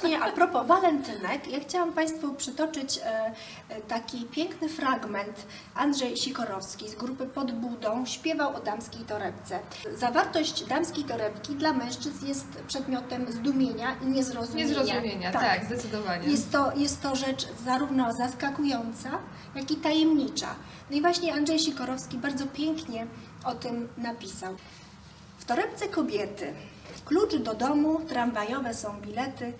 właśnie a propos walentynek, ja chciałam Państwu przytoczyć e, e, taki piękny fragment. Andrzej Sikorowski z grupy Pod Budą śpiewał o damskiej torebce. Zawartość damskiej torebki dla mężczyzn jest przedmiotem zdumienia i niezrozumienia. Niezrozumienia, tak, zdecydowanie. Jest to, jest to rzecz zarówno zaskakująca, jak i tajemnicza. No i właśnie Andrzej Sikorowski bardzo pięknie o tym napisał. W torebce kobiety klucz do domu, tramwajowe są bilety,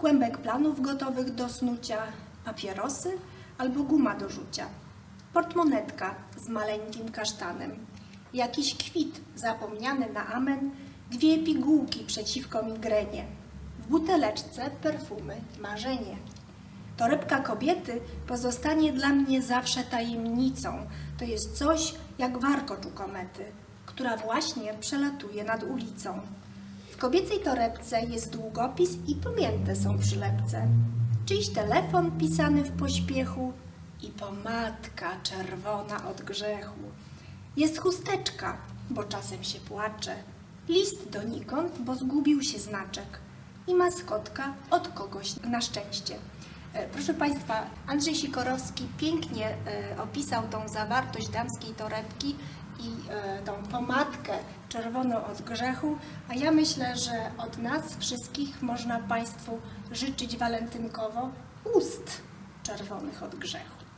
kłębek planów gotowych do snucia, papierosy albo guma do rzucia, portmonetka z maleńkim kasztanem, jakiś kwit zapomniany na amen, dwie pigułki przeciwko migrenie, w buteleczce perfumy marzenie. Torebka kobiety pozostanie dla mnie zawsze tajemnicą. To jest coś jak warkocz u komety, która właśnie przelatuje nad ulicą. W kobiecej torebce jest długopis i pamięte są przylepce. Czyjś telefon pisany w pośpiechu i pomadka czerwona od grzechu. Jest chusteczka, bo czasem się płacze. List donikąd, bo zgubił się znaczek. I maskotka od kogoś na szczęście. E, Proszę Państwa, Andrzej Sikorowski pięknie e, opisał tą zawartość damskiej torebki i e, tą pomadkę czerwoną od grzechu, a ja myślę, że od nas wszystkich można Państwu życzyć walentynkowo ust czerwonych od grzechu.